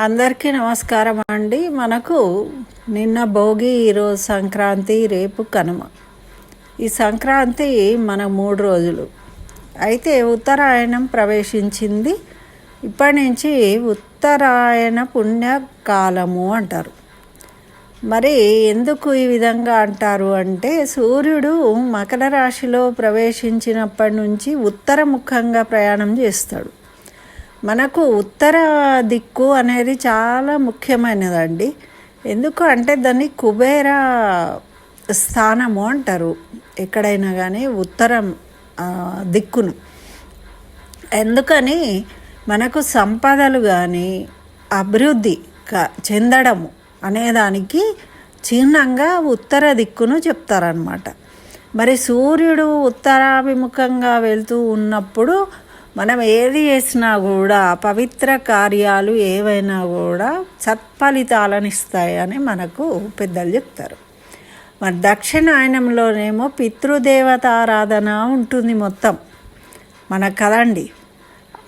అందరికీ నమస్కారం అండి. మనకు నిన్న భోగి ఈరోజు సంక్రాంతి రేపు కనుమ. ఈ సంక్రాంతి మన మూడు రోజులు. అయితే ఉత్తరాయణం ప్రవేశించింది. ఇప్పటి నుంచి ఉత్తరాయణ పుణ్యకాలము అంటారు. మరి ఎందుకు ఈ విధంగా అంటారు అంటే సూర్యుడు మకర రాశిలో ప్రవేశించినప్పటి నుంచి ఉత్తరముఖంగా ప్రయాణం చేస్తాడు. మనకు ఉత్తర దిక్కు అనేది చాలా ముఖ్యమైనదండి. ఎందుకు అంటే దాన్ని కుబేర స్థానము అంటారు. ఎక్కడైనా కానీ ఉత్తరం దిక్కును. ఎందుకని మనకు సంపదలు కానీ అభివృద్ధి చెందడము అనేదానికి చిహ్నంగా ఉత్తర దిక్కును చెప్తారనమాట మరి సూర్యుడు ఉత్తరాభిముఖంగా వెళ్తూ ఉన్నప్పుడు మనం ఏది చేసినా కూడా పవిత్ర కార్యాలు ఏవైనా కూడా సత్ఫలితాలను ఇస్తాయని మనకు పెద్దలు చెప్తారు. మరి దక్షిణాయనంలోనేమో పితృదేవతారాధన ఉంటుంది మొత్తం. మనకు కదండి.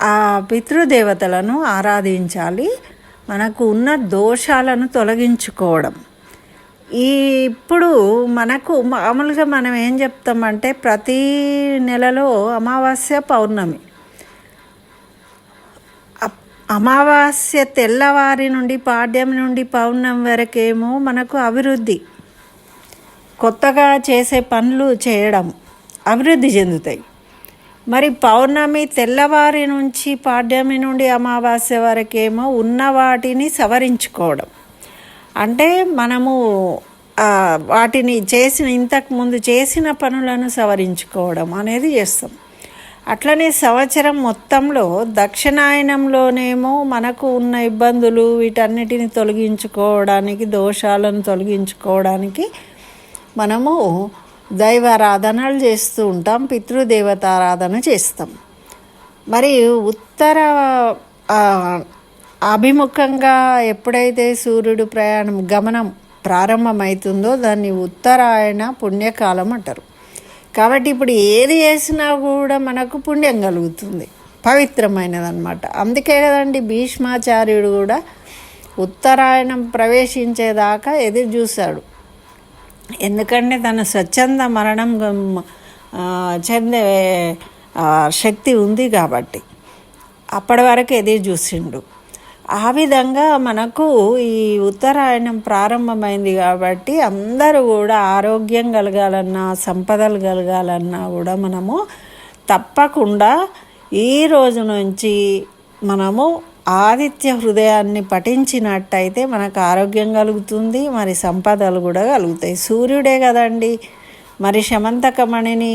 ఆ పితృదేవతలను ఆరాధించాలి. మనకు ఉన్న దోషాలను తొలగించుకోవడం. ఈ ఇప్పుడు మనకు మామూలుగా మనం ఏం చెప్తామంటే ప్రతి నెలలో అమావాస్య పౌర్ణమి. అమావాస్య తెల్లవారి నుండి పాడ్యం నుండి పౌర్ణమి వరకేమో మనకు అభివృద్ధి. కొత్తగా చేసే పనులు చేయడం అభివృద్ధి చెందుతాయి. మరి పౌర్ణమి తెల్లవారి నుంచి పాడ్యమి నుండి అమావాస్య వరకేమో ఉన్న వాటిని సవరించుకోవడం. అంటే మనము వాటిని చేసిన ఇంతకుముందు చేసిన పనులను సవరించుకోవడం అనేది చేస్తాం. అట్లనే సంవత్సరం మొత్తంలో దక్షిణాయనంలోనేమో మనకు ఉన్న ఇబ్బందులు వీటన్నిటిని తొలగించుకోవడానికి దోషాలను తొలగించుకోవడానికి మనము దైవారాధనలు చేస్తూ ఉంటాం పితృదేవతారాధన చేస్తాం. మరి ఉత్తర అభిముఖంగా ఎప్పుడైతే సూర్యుడు ప్రయాణం గమనం ప్రారంభమవుతుందో దాన్ని ఉత్తరాయణ పుణ్యకాలం అంటారు. కాబట్టి ఇప్పుడు ఏది చేసినా కూడా మనకు పుణ్యం కలుగుతుంది. పవిత్రమైనదన్నమాట. అందుకే కదండి భీష్మాచార్యుడు కూడా ఉత్తరాయణం ప్రవేశించేదాకా ఎదురు చూశాడు. ఎందుకంటే తన స్వచ్ఛంద మరణం చెందే శక్తి ఉంది కాబట్టి అప్పటి వరకు ఎదురు చూసిండు. ఆ విధంగా మనకు ఈ ఉత్తరాయణం ప్రారంభమైంది కాబట్టి అందరూ కూడా ఆరోగ్యం కలగాలన్నా సంపదలు కలగాలన్నా కూడా మనము తప్పకుండా ఈ రోజు నుంచి మనము ఆదిత్య హృదయాన్ని పఠించినట్టయితే మనకు ఆరోగ్యం కలుగుతుంది మరి సంపదలు కూడా కలుగుతాయి. సూర్యుడే కదండి. మరి శమంతకమణిని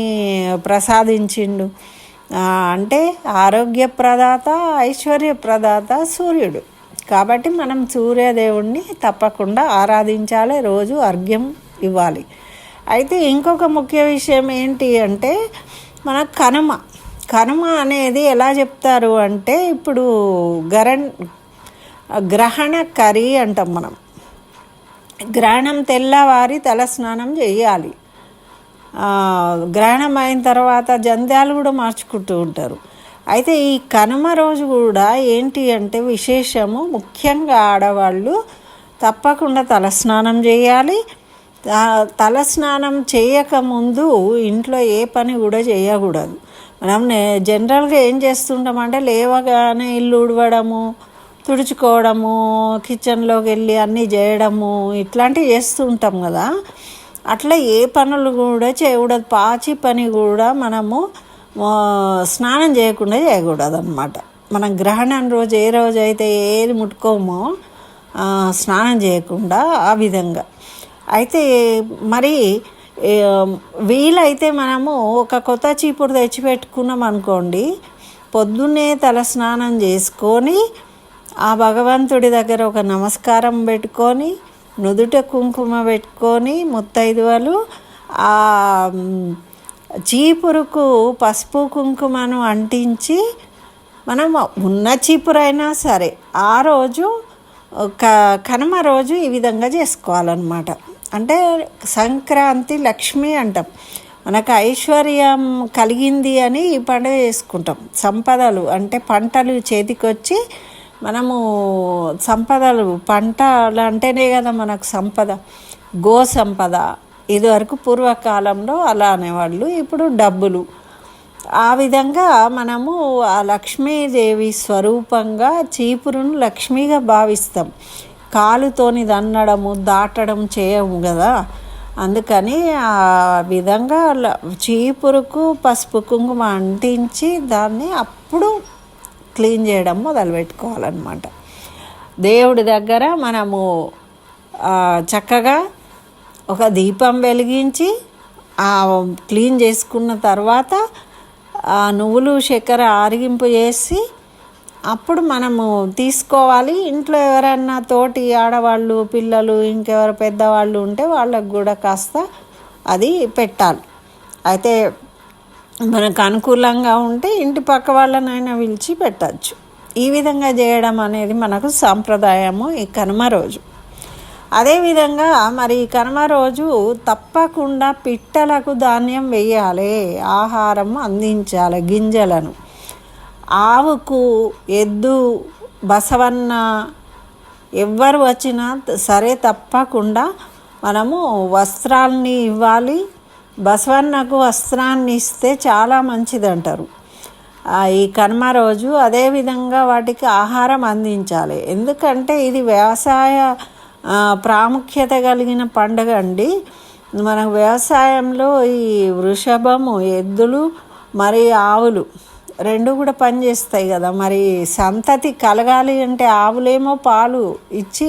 ప్రసాదించిండు. అంటే ఆరోగ్య ప్రదాత ఐశ్వర్య ప్రదాత సూర్యుడు. కాబట్టి మనం సూర్యదేవుణ్ణి తప్పకుండా ఆరాధించాలి రోజు అర్ఘ్యం ఇవ్వాలి. అయితే ఇంకొక ముఖ్య విషయం ఏంటి అంటే మన కనుమ. కనుమ అనేది ఎలా చెప్తారు అంటే ఇప్పుడు గరణ్ గ్రహణ కరి అంటాం మనం. గ్రహణం తెల్లవారి తలస్నానం చేయాలి. గ్రహణం అయిన తర్వాత జంధ్యాలు కూడా మార్చుకుంటూ ఉంటారు. అయితే ఈ కనుమ రోజు కూడా ఏంటి అంటే విశేషము ముఖ్యంగా ఆడవాళ్ళు తప్పకుండా తలస్నానం చేయాలి. తలస్నానం చేయకముందు ఇంట్లో ఏ పని కూడా చేయకూడదు. మనం జనరల్గా ఏం చేస్తుంటామంటే లేవగానే ఇల్లు ఉడవడము తుడుచుకోవడము కిచెన్లోకి వెళ్ళి అన్నీ చేయడము ఇట్లాంటివి చేస్తూ ఉంటాం కదా. అట్లా ఏ పనులు కూడా చేయకూడదు. పాచి పని కూడా మనము స్నానం చేయకుండా చేయకూడదు అనమాట మనం గ్రహణం రోజు ఏ రోజు అయితే ఏది ముట్టుకోమో స్నానం చేయకుండా ఆ విధంగా. అయితే మరి వీలైతే మనము ఒక కొత్త చీపురు తెచ్చిపెట్టుకున్నాం అనుకోండి పొద్దున్నే తల స్నానం చేసుకొని ఆ భగవంతుడి దగ్గర ఒక నమస్కారం పెట్టుకొని నుదుట కుంకుమ పెట్టుకొని ముత్తైదువలు ఆ చీపురుకు పసుపు కుంకుమను అంటించి మనం ఉన్న చీపురైనా సరే ఆ రోజు ఒక కనుమ రోజు ఈ విధంగా చేసుకోవాలన్నమాట. అంటే సంక్రాంతి లక్ష్మి అంటాం. మనకు ఐశ్వర్యం కలిగింది అని ఈ పండుగ చేసుకుంటాం. సంపదలు అంటే పంటలు చేతికొచ్చి మనము సంపదలు పంటలు అంటేనే కదా మనకు సంపద. గో సంపద. ఇదివరకు పూర్వకాలంలో అలా అనేవాళ్ళు ఇప్పుడు డబ్బులు. ఆ విధంగా మనము ఆ లక్ష్మీదేవి స్వరూపంగా చీపురును లక్ష్మిగా భావిస్తాం. కాలుతోని దన్నడము దాటడం చేయము కదా. అందుకని ఆ విధంగా ల- చీపురుకు పసుపు కుంకుమ అంటించి దాన్ని అప్పుడు క్లీన్ చేయడం మొదలు పెట్టుకోవాలన్నమాట దేవుడి దగ్గర మనము చక్కగా ఒక దీపం వెలిగించి ఆ క్లీన్ చేసుకున్న తర్వాత ఆ నువ్వులు చక్కెర ఆరిగింపు చేసి అప్పుడు మనము తీసుకోవాలి. ఇంట్లో ఎవరన్నా తోటి ఆడవాళ్ళు పిల్లలు ఇంకెవరు పెద్దవాళ్ళు ఉంటే వాళ్ళకు కూడా కాస్త అది పెట్టాలి. అయితే మనకు అనుకూలంగా ఉంటే ఇంటి పక్క వాళ్ళనైనా పిలిచి పెట్టచ్చు. ఈ విధంగా చేయడం అనేది మనకు సాంప్రదాయము ఈ కనుమ రోజు. అదేవిధంగా మరి ఈ కనుమ రోజు తప్పకుండా పిట్టలకు ధాన్యం వేయాలి ఆహారం అందించాలి గింజలను. ఆవుకు ఎద్దు బసవన్న ఎవ్వరు వచ్చినా సరే తప్పకుండా మనము వస్త్రాల్ని ఇవ్వాలి బసవన్నకు వస్త్రాన్ని ఇస్తే చాలా మంచిది అంటారు ఈ కనుమ రోజు అదేవిధంగా వాటికి ఆహారం అందించాలి. ఎందుకంటే ఇది వ్యవసాయ ప్రాముఖ్యత కలిగిన పండుగ అండి. మన వ్యవసాయంలో ఈ వృషభము ఎద్దులు మరి ఆవులు రెండు కూడా పనిచేస్తాయి కదా. మరి సంతతి కలగాలి అంటే ఆవులేమో పాలు ఇచ్చి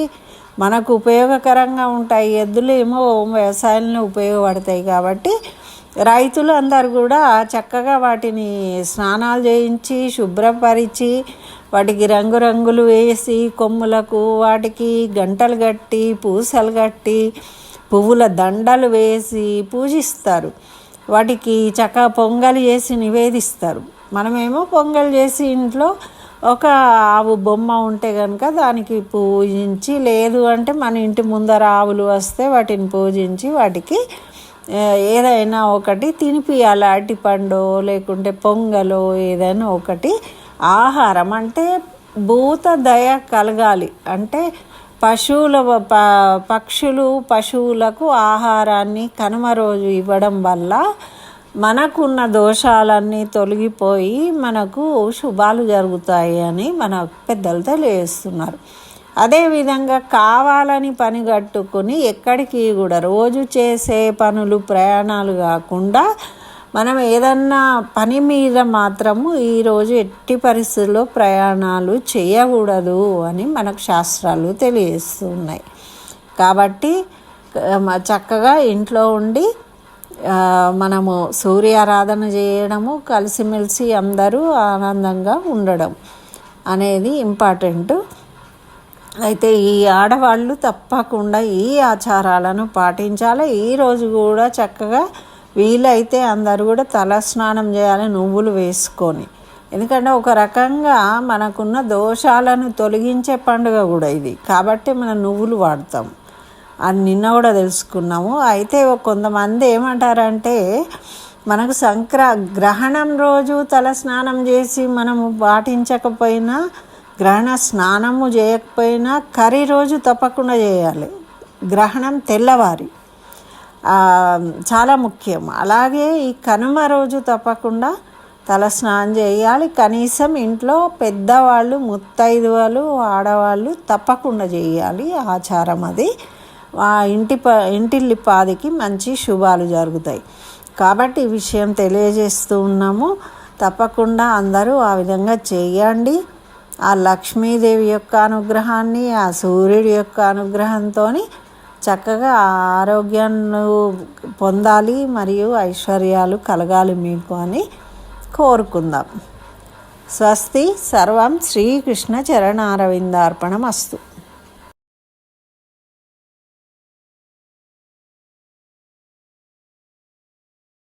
మనకు ఉపయోగకరంగా ఉంటాయి ఎద్దులు ఏమో వ్యవసాయంలో ఉపయోగపడతాయి కాబట్టి రైతులు అందరు కూడా చక్కగా వాటిని స్నానాలు చేయించి శుభ్రపరిచి వాటికి రంగురంగులు వేసి కొమ్ములకు వాటికి గంటలు కట్టి పూసలు కట్టి పువ్వుల దండలు వేసి పూజిస్తారు. వాటికి చక్కగా పొంగల్ చేసి నివేదిస్తారు. మనమేమో పొంగల్ చేసి ఇంట్లో ఒక ఆవు బొమ్మ ఉంటే కనుక దానికి పూజించి లేదు అంటే మన ఇంటి ముందర ఆవులు వస్తే వాటిని పూజించి వాటికి ఏదైనా ఒకటి తినిపియాలి. అరటిపండు లేకుంటే పొంగలో ఏదైనా ఒకటి ఆహారం. అంటే భూత దయ కలగాలి. అంటే పశువుల ప పక్షులు పశువులకు ఆహారాన్ని కనుమ రోజు ఇవ్వడం వల్ల మనకున్న దోషాలన్నీ తొలగిపోయి మనకు శుభాలు జరుగుతాయి అని మన పెద్దలు తెలియజేస్తున్నారు. అదేవిధంగా కావాలని పని కట్టుకుని ఎక్కడికి కూడా రోజు చేసే పనులు ప్రయాణాలు కాకుండా మనం ఏదన్నా పని మీద మాత్రము ఈరోజు ఎట్టి పరిస్థితుల్లో ప్రయాణాలు చేయకూడదు అని మనకు శాస్త్రాలు తెలియజేస్తున్నాయి. కాబట్టి చక్కగా ఇంట్లో ఉండి మనము సూర్యారాధన చేయడము కలిసిమెలిసి అందరూ ఆనందంగా ఉండడం అనేది ఇంపార్టెంట్. అయితే ఈ ఆడవాళ్ళు తప్పకుండా ఈ ఆచారాలను పాటించాలి. ఈరోజు కూడా చక్కగా వీలైతే అందరూ కూడా తల స్నానం చేయాలి నువ్వులు వేసుకొని. ఎందుకంటే ఒక రకంగా మనకున్న దోషాలను తొలగించే పండుగ కూడా ఇది. కాబట్టి మనం నువ్వులు వాడతాం. అని నిన్న కూడా తెలుసుకున్నాము. అయితే కొంతమంది ఏమంటారంటే మనకు సంక్ర గ్రహణం రోజు తల స్నానం చేసి మనము పాటించకపోయినా గ్రహణ స్నానము చేయకపోయినా కర్రీ రోజు తప్పకుండా చేయాలి. గ్రహణం తెల్లవారి. చాలా ముఖ్యం. అలాగే ఈ కనుమ రోజు తప్పకుండా తల స్నానం చేయాలి. కనీసం ఇంట్లో పెద్దవాళ్ళు ముత్తైదువలు ఆడవాళ్ళు తప్పకుండా చేయాలి ఆచారం అది. ఆ ఇంటి ప ఇంటిల్లిపాదికి మంచి శుభాలు జరుగుతాయి. కాబట్టి ఈ విషయం తెలియజేస్తూ ఉన్నాము. తప్పకుండా అందరూ ఆ విధంగా చేయండి. ఆ లక్ష్మీదేవి యొక్క అనుగ్రహాన్ని ఆ సూర్యుడి యొక్క అనుగ్రహంతో చక్కగా ఆరోగ్యాన్ని పొందాలి మరియు ఐశ్వర్యాలు కలగాలి మీకు అని కోరుకుందాం. స్వస్తి సర్వం శ్రీకృష్ణ చరణారవిందార్పణమస్తు.